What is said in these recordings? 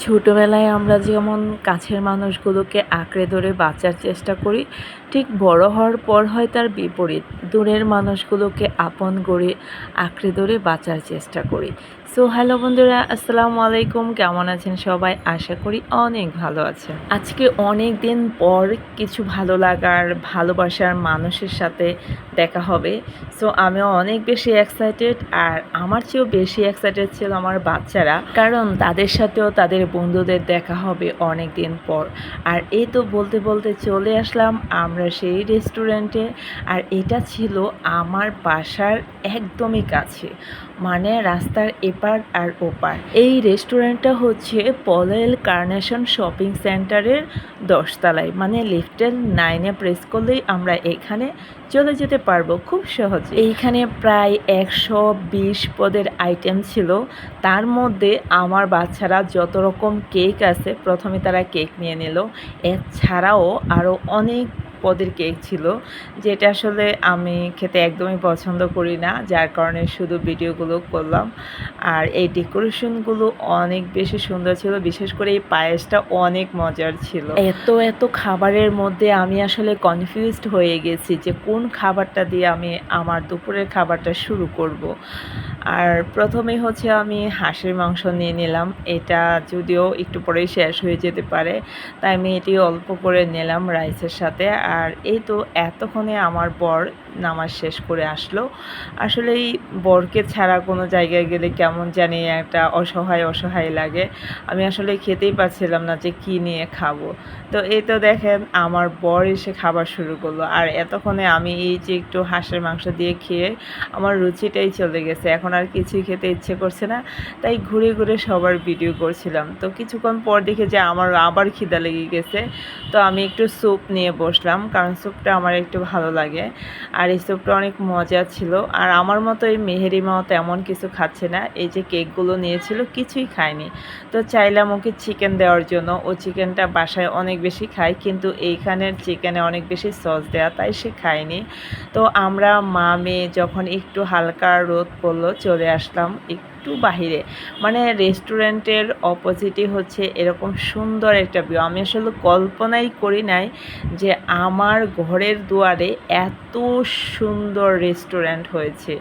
ছোটোবেলায় আমরা যেমন কাছের মানুষগুলোকে আঁকড়ে ধরে বাঁচার চেষ্টা করি ঠিক বড় হওয়ার পর হয় তার বিপরীত। দূরের মানুষগুলোকে আপন করে, আঁকড়ে ধরে বাঁচার চেষ্টা করি। সো হ্যালো বন্ধুরা, আসসালামু আলাইকুম। কেমন আছেন সবাই? আশা করি অনেক ভালো আছেন। আজকে অনেক দিন পর কিছু ভালো লাগার, ভালোবাসার মানুষের সাথে দেখা হবে। সো আমি অনেক বেশি এক্সাইটেড আর আমার চেয়েও বেশি এক্সাইটেড ছিল আমার বাচ্চারা। কারণ তাদের সাথেও তাদের বন্ধুদের দেখা হবে অনেক দিন পর। আর এই তো বলতে বলতে চলে আসলাম আমরা সেই রেস্টুরেন্টে আর এটা ছিল আমার বাসার একদমই কাছে মানে রাস্তার এপার আর ওপার। এই রেস্টুরেন্টটা হচ্ছে পলেল কার্নেশন শপিং সেন্টারের দশতলায় মানে লিফটের নাইনে প্রেস করলেই আমরা এখানে চলে যেতে পারব খুব সহজে। এইখানে প্রায় একশো বিশ পদের আইটেম ছিল। তার মধ্যে আমার বাচ্চারা যত রকম কেক আছে, প্রথমে তারা কেক নিয়ে নিল। এছাড়াও আরও অনেক পদের কেক ছিল, যেটা আসলে আমি খেতে একদমই পছন্দ করি না, যার কারণে শুধু ভিডিওগুলো করলাম আর এই ডেকোরেশনগুলো অনেক বেশি সুন্দর ছিল, বিশেষ করে এই পায়েসটা অনেক মজার ছিল এত এত খাবারের মধ্যে আমি আসলে কনফিউজড হয়ে গেছি যে কোন খাবারটা দিয়ে আমি আমার দুপুরের খাবারটা শুরু করব। আর প্রথমে হচ্ছে আমি হাঁসের মাংস নিয়ে নিলাম। এটা যদিও একটু পরেই শেষ হয়ে যেতে পারে, তাই আমি এটি অল্প করে নিলাম রাইসের সাথে। আর এই তো এতক্ষণে আমার বর নামাজ শেষ করে আসলো। আসলে এই বরকে ছাড়া কোনো জায়গায় গেলে কেমন জানি একটা অসহায় অসহায় লাগে। আমি আসলে খেতেই পারছিলাম না যে কী নিয়ে খাব। তো এই তো দেখেন, আমার বর এসে খাবার শুরু করল। আর এতক্ষণে আমি এই যে একটু হাঁসের মাংস দিয়ে খেয়ে আমার রুচিটাই চলে গেছে। এখন আর কিছুই খেতে ইচ্ছে করছে না। তাই ঘুরে ঘুরে সবার ভিডিও করছিলাম। তো কিছুক্ষণ পর দেখে যে আমার আবার খিদা লেগে গেছে। তো আমি একটু স্যুপ নিয়ে বসলাম, কারণ স্যুপটা আমার একটু ভালো লাগে। আর এই স্যুপটা অনেক মজা ছিল। আর আমার মতো এই মেহেরি মেহেরিমাও তেমন কিছু খাচ্ছে না। এই যে কেকগুলো নিয়েছিল, কিছুই খায়নি। তো চাইলাম ওকে চিকেন দেওয়ার জন্য। ও চিকেনটা বাসায় অনেক বেশি খায়, কিন্তু এইখানের চিকেনে অনেক বেশি সস দেওয়া তাই সে খায়নি। তো আমরা মা মেয়ে যখন একটু হালকা রোদ পড়ল, চলে আসলাম। একটু বাহিরে। মানে রেস্টুরেন্টের অপোজিটই হচ্ছে এরকম সুন্দর একটা ভিউ আমি আসলে কল্পনাই করি নাই যে আমার ঘরের দুয়ারে এত সুন্দর রেস্টুরেন্ট হয়েছে।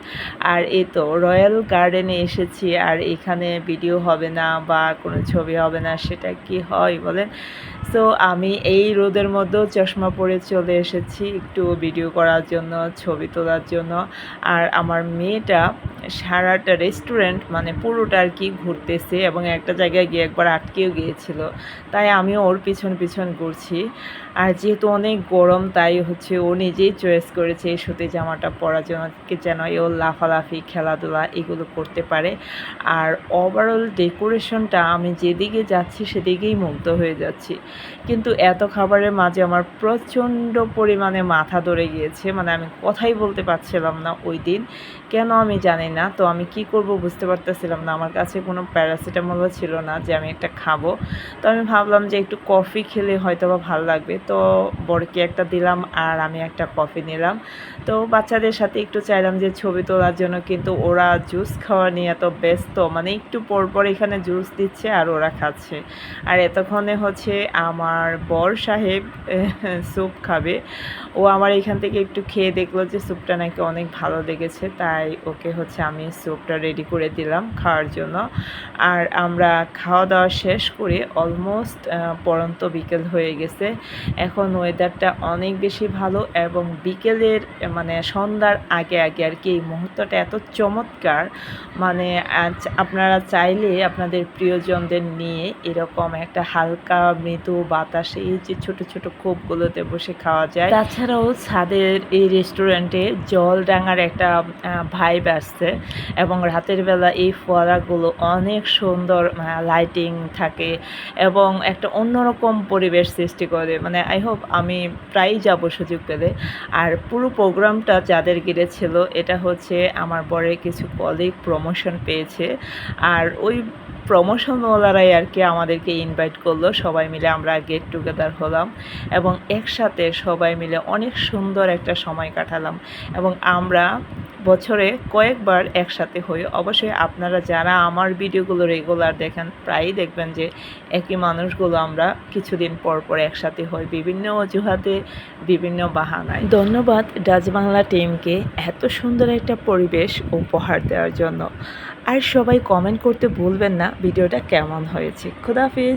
আর এ তো রয়্যাল গার্ডেনে এসেছি, আর এখানে ভিডিও হবে না বা কোনো ছবি হবে না, সেটা কি হয় বলেন? সো আমি এই রোদের মধ্যেও চশমা পরে চলে এসেছি একটু ভিডিও করার জন্য, ছবি তোলার জন্য। আর আমার মেয়েটা সারাটা রেস্টুরেন্ট মানে পুরোটা আর কি ঘুরতেছে এবং একটা জায়গায় গিয়ে একবার আটকেও গিয়েছিল। তাই আমিও ওর পিছন পিছন ঘুরছি। আর যেহেতু অনেক গরম, তাই হচ্ছে ও নিজেই চয়েস করেছে এই সুতি জামাটা পরার জন্য যেন ও লাফালাফি, খেলাধুলা এগুলো করতে পারে। আর ওভারঅল ডেকোরেশনটা আমি যেদিকে যাচ্ছি, সেদিকেই মুগ্ধ হয়ে যাচ্ছি। কিন্তু এত খাবারের মাঝে আমার প্রচণ্ড পরিমাণে মাথা ধরে গিয়েছে মানে আমি কথাই বলতে পারছিলাম না ওই দিন। কেন আমি জানি না, তো আমি কি করব বুঝতে পারতেছিলাম না। আমার কাছে কোনো প্যারাসিটামলও ছিল না যে আমি একটা খাব। তো আমি ভাবলাম যে একটু কফি খেলে হয়তো বা ভালো লাগবে। তো বড়কে একটা দিলাম আর আমি একটা কফি নিলাম। তো বাচ্চাদের সাথে একটু চাইলাম যে ছবি তোলার জন্য, কিন্তু ওরা জুস খাওয়া নিয়ে এত ব্যস্ত মানে একটু পর পর এখানে জুস দিচ্ছে আর ওরা খাচ্ছে। আর এতক্ষণে হচ্ছে আমার বর সাহেব, স্যুপ খাবে। ও আমার এখান থেকে একটু খেয়ে দেখল যে স্যুপটা নাকি অনেক ভালো লেগেছে, তাই ওকে হচ্ছে আমি স্যুপটা রেডি করে দিলাম খাওয়ার জন্য। আর আমরা খাওয়া দাওয়া শেষ করে অলমোস্ট পরন্ত বিকেল হয়ে গেছে। এখন ওয়েদারটা অনেক বেশি ভালো এবং বিকেলের মানে সন্ধ্যার আগে আগে আর কি এই মুহূর্তটা এত চমৎকার। মানে আপনারা চাইলে আপনাদের প্রিয়জনদের নিয়ে এরকম একটা হালকা মৃদু বাতাসে এই যে ছোট ছোট খোপগুলোতে বসে খাওয়া যায়। তাছাড়াও ছাদের এই রেস্টুরেন্টে জল ডাঙার একটা ভাইব আসছে এবং রাতের বেলা এই ফোয়ারাগুলো অনেক সুন্দর লাইটিং থাকে এবং একটা অন্যরকম পরিবেশ সৃষ্টি করে। মানে আই হোপ আমি প্রায়ই যাব সুযোগ পেলে। আর পুরো প্রোগ্রামটা যাদের গিরেছিল এটা হচ্ছে আমার বরের কিছু কলিগ প্রমোশন পেয়েছে। আর ওই প্রমোশনওয়ালারাই আর কি আমাদেরকে ইনভাইট করল। সবাই মিলে আমরা গেট টুগেদার হলাম এবং একসাথে সবাই মিলে অনেক সুন্দর একটা সময় কাটালাম। এবং আমরা বছরে কয়েকবার একসাথে হই। অবশ্যই আপনারা যারা আমার ভিডিওগুলো রেগুলার দেখেন, প্রায়ই দেখবেন যে একই মানুষগুলো আমরা কিছুদিন পর পর একসাথে হই। বিভিন্ন অজুহাতে, বিভিন্ন বাহানায়। ধন্যবাদ ডাচ বাংলা টিমকে এত সুন্দর একটা পরিবেশ উপহার দেওয়ার জন্য। আর সবাই কমেন্ট করতে ভুলবেন না, ভিডিওটা কেমন হয়েছে। খুদাফিজ